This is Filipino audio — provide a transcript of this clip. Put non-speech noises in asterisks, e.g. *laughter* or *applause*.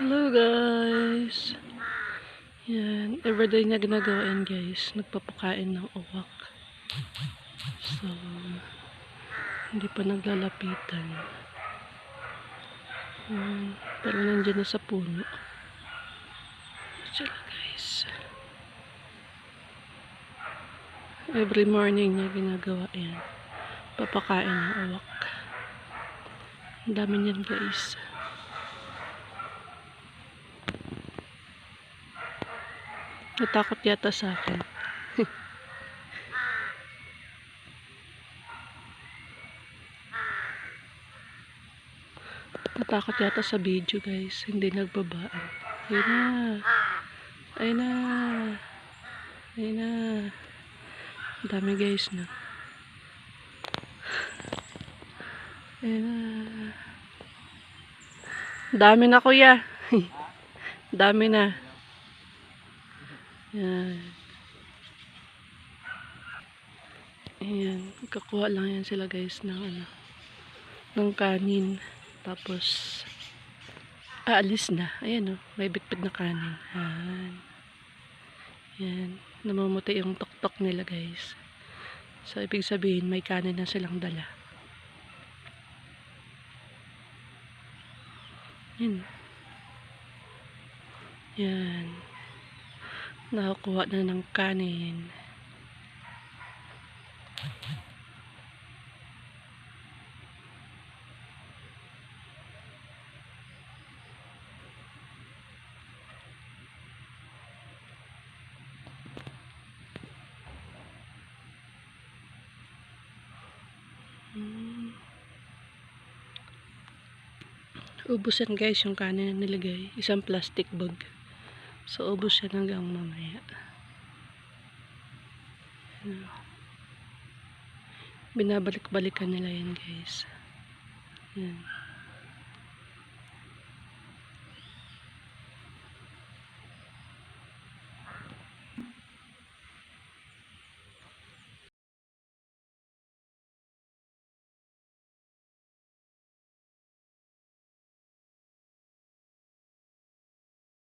Hello guys! Yan, everyday niya ginagawa yan guys. Nagpapakain ng uwak. So, hindi pa naglalapitan. Yan, pero nandiyan na sa puno. Sila guys. Every morning niya ginagawa yan. Papakain ng uwak. Ang dami niyan guys. Natakot yata sa akin. *laughs* Natakot yata sa video guys. Hindi nagbabaan. Ayun na. Ayun na. Ayun na. Dami guys na. Ayun na. Dami na kuya. *laughs* Dami na. Yan. Ayan. Kakuha lang yan sila guys ng ano. Ng kanin. Tapos aalis na. Ayan o. may bitbit na kanin. Yan. Yan. Namumuti yung tuktok nila guys. So, ibig sabihin may kanin na silang dala. Yan. Yan. Nakakuha na ng kanin. Hmm. Ubus yan guys yung kanin na nilagay. Isang plastic bag. So, ubos yan hanggang mamaya. Yan. Binabalik-balikan nila yan guys. Yan.